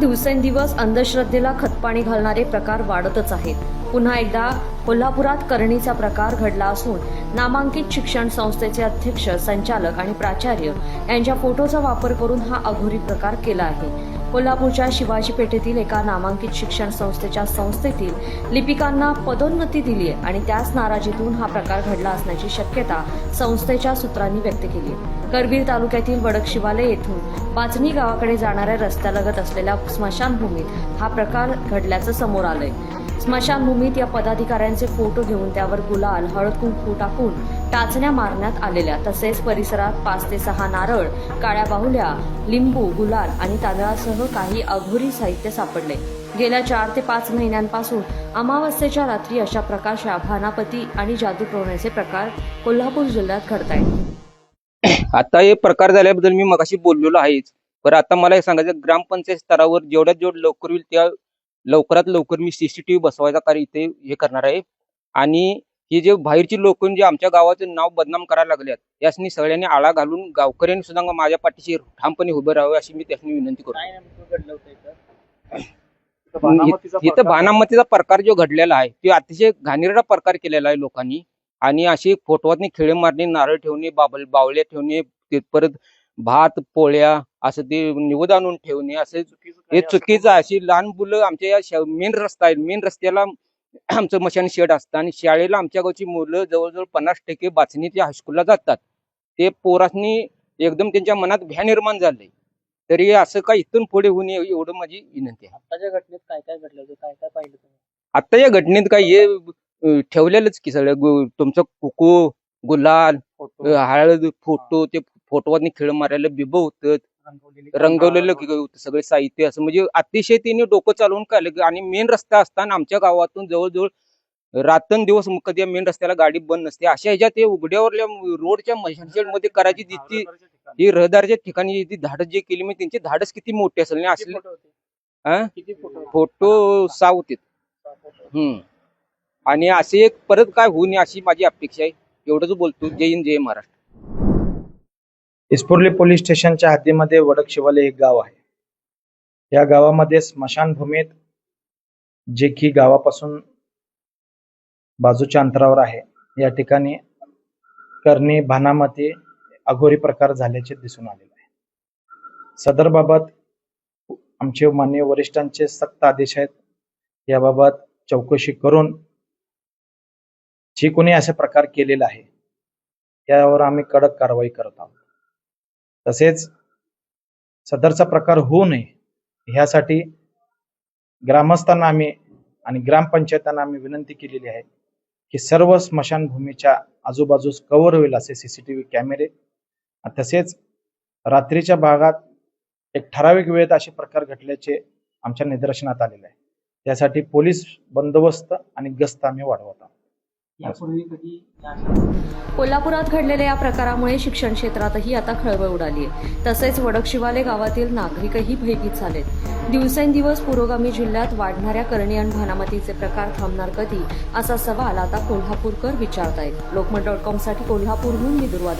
दिवसेंदिवस अंधश्रद्धेला खतपाणी घालणारे प्रकार वाढतच आहेत. पुन्हा एकदा कोल्हापुरात करणीचा प्रकार घडला असून नामांकित शिक्षण संस्थेचे अध्यक्ष संचालक आणि प्राचार्य यांच्या फोटोचा वापर करून हा अघोरी प्रकार केला आहे. कोल्हापूरच्या शिवाजी पेठेतील एका नामांकित शिक्षण संस्थेच्या संस्थेतील लिपिकांना पदोन्नती दिली आहे आणि त्याच नाराजीतून हा प्रकार घडला असण्याची शक्यता संस्थेच्या सूत्रांनी व्यक्त केली आहे करवीर तालुक्यातील वडक शिवालय येथून पाचणी गावाकडे जाणाऱ्या रस्त्यालगत असलेल्या स्मशानभूमीत हा प्रकार घडल्याचं समोर आलंय. स्मशानभूमीत या पदाधिकाऱ्यांचे फोटो घेऊन त्यावर गुलाल हळद कुंकू टाकून टाचण्या मारण्यात आलेल्या तसेच परिसरात पाच ते सहा नारळ काळ्या बाहुल्या लिंबू गुलाल आणि तांदळासह काही अघोरी साहित्य सापडले. गेल्या चार ते पाच महिन्यांपासून अमावस्येच्या रात्री अशा प्रकारच्या भानापती आणि जादू प्रवण्याचे प्रकार कोल्हापूर जिल्ह्यात घडत आहेत आता हे प्रकार झाल्याबद्दल मी मगाशी बोललेलो आहेच. पर आता मला हे सांगायचं ग्रामपंचायत स्तरावर जेवढ्यात जेवढं लवकर होईल त्या लवकरात लवकर मी सीसीटीव्ही बसवायचा कार्य इथे हे करणार आहे. आणि हे जे बाहेरची लोक जे आमच्या गावाचं नाव बदनाम करायला लागल्यात यासनी सगळ्यांनी आळा घालून गावकऱ्यांनी सुद्धा माझ्या पाठीशी ठामपणे उभं राहावे अशी मी त्यासनी विनंती करतो. इथं? भानामतीचा प्रकार जो घडलेला आहे तो अतिशय घाणेरडा प्रकार केलेला आहे लोकांनी. आणि अशी फोटोवातनी खेळे मारणे नारळ ठेवणे बाबल बावल्या ठेवणे ते परत भात पोळ्या असं ते निवद आणून ठेवणे असं हे चुकीचं अशी लहान मुलं आमच्या या मेन रस्ता आहे. मेन रस्त्याला आमचं मशान शेड असतं आणि शाळेला आमच्या गावची मुलं जवळजवळ पन्नास टक्के बाचणी ते हायस्कूलला जातात. ते पोरासनी एकदम त्यांच्या मनात भ्या निर्माण झालंय. तरी असं काय इथून पुढे होऊ नये एवढं माझी विनंती आहे. आत्ताच्या घटनेत काय काय घडलं काय काय पाहिलं आता या घटनेत काय हे ठेवलेलंच की सगळं तुमचं कुकू गुलाल फोटो. हळद फोटो ते फोटोवरनी खेळ मारायला बिब होतं. रंगवलेली होतं. सगळे साहित्य असं. म्हणजे अतिशय त्यांनी डोकं चालवून काढलं. आणि मेन रस्ता असताना आमच्या गावातून जवळजवळ रात्रंदिवस मग कधी मेन रस्त्याला गाडी बंद नसते. अशा ह्याच्यात ते उघड्यावरल्या रोडच्या मशानमध्ये करायची जी ती रस्त्याच्या ठिकाणी. ही रहदारीच्या ठिकाणी धाडस जे केली म्हणजे त्यांची धाडस किती मोठी असेल किती असले फोटो? हा? सहा होते. हम्म. आणि असे एक परत काय होऊ नये अशी माझी अपेक्षा आहे. एवढंच बोलतो. जय हिंद जय महाराष्ट्र. इस्पुर्ली पोलीस स्टेशनच्या हद्दीमध्ये वडकशिवाले एक गाव आहे. या गावामध्ये स्मशानभूमीत जे की गावापासून बाजूच्या अंतरावर आहे या ठिकाणी करणी भानामती अघोरी प्रकार झाल्याचे दिसून आलेले आहे. सदरबाबत आमचे मान्य वरिष्ठांचे सक्त आदेश आहेत. याबाबत चौकशी करून जे कोणी असे प्रकार केलेला आहे यावर आम्ही कडक कारवाई करत आहोत. तसेच सदरचा प्रकार होऊ नये ह्यासाठी ग्रामस्थांना आम्ही आणि ग्रामपंचायतांना आम्ही विनंती केलेली आहे की सर्व स्मशानभूमीच्या आजूबाजूस कव्हर होईल असे सीसीटीव्ही कॅमेरे. तसेच रात्रीच्या भागात एक ठराविक वेळेत असे प्रकार घडल्याचे आमच्या निदर्शनात आलेले आहे. त्यासाठी पोलीस बंदोबस्त आणि गस्त आम्ही वाढवत आहोत यापूर्वी कधी या अशा कोल्हापुरात घडलेल्या या प्रकारामुळे शिक्षण क्षेत्रातही आता खळबळ उडाली आहे. तसेच वडकशिवाले गावातील नागरिकही भयभीत झालेत. दिवसेंदिवस पुरोगामी जिल्ह्यात वाढणाऱ्या करणी आणि भानामतीचे प्रकार थांबणार कधी असा सवाल आता कोल्हापूरकर विचारतायत. लोकमत डॉट कॉमसाठी कोल्हापूरहून मी दुर्वा